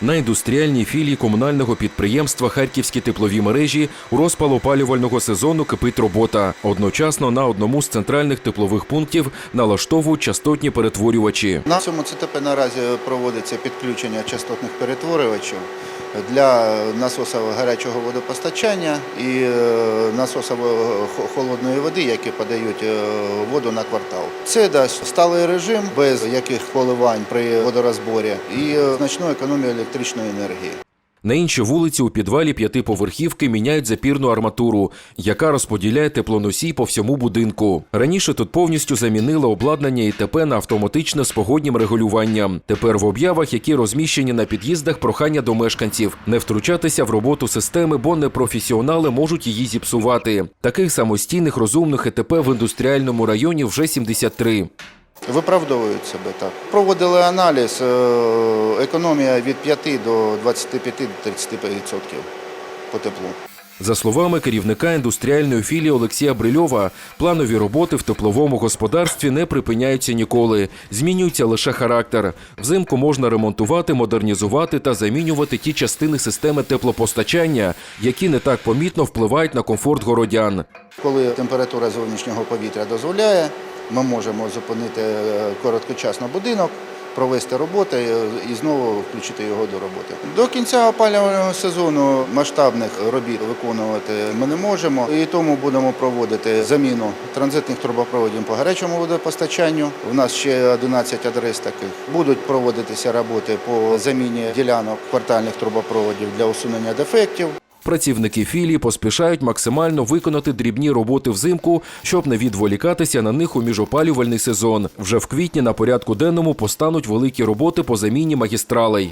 На індустріальній філії комунального підприємства Харківські теплові мережі у розпал опалювального сезону кипить робота. Одночасно на одному з центральних теплових пунктів налаштовують частотні перетворювачі. На цьому ЦТП наразі проводиться підключення частотних перетворювачів для насосів гарячого водопостачання і е, холодної води, які подають е, воду на квартал. Це дасть сталий режим без яких коливань при водорозборі і е, значну економію електричної енергії. На іншій вулиці у підвалі п'ятиповерхівки міняють запірну арматуру, яка розподіляє теплоносій по всьому будинку. Раніше тут повністю замінили обладнання ІТП на автоматичне з погоднім регулюванням. Тепер в об'явах, які розміщені на під'їздах, прохання до мешканців не втручатися в роботу системи, бо непрофесіонали можуть її зіпсувати. Таких самостійних розумних ІТП в індустріальному районі вже 73. Виправдовують себе так. Проводили аналіз, е, економія від 5 до 25 до 35% по теплу. За словами керівника індустріальної філії Олексія Брильова, планові роботи в тепловому господарстві не припиняються ніколи. Змінюється лише характер. Взимку можна ремонтувати, модернізувати та замінювати ті частини системи теплопостачання, які не так помітно впливають на комфорт городян. Коли температура зовнішнього повітря дозволяє, ми можемо зупинити е, короткочасно будинок, провести роботи е, і знову включити його до роботи. До кінця опалювального сезону масштабних робіт виконувати ми не можемо, і тому будемо проводити заміну транзитних трубопроводів по гарячому водопостачанню. У нас ще 11 адрес таких. Будуть проводитися роботи по заміні ділянок квартальних трубопроводів для усунення дефектів. Працівники філії поспішають максимально виконати дрібні роботи взимку, щоб не відволікатися на них у міжопалювальний сезон. Вже в квітні на порядку денному постануть великі роботи по заміні магістралей.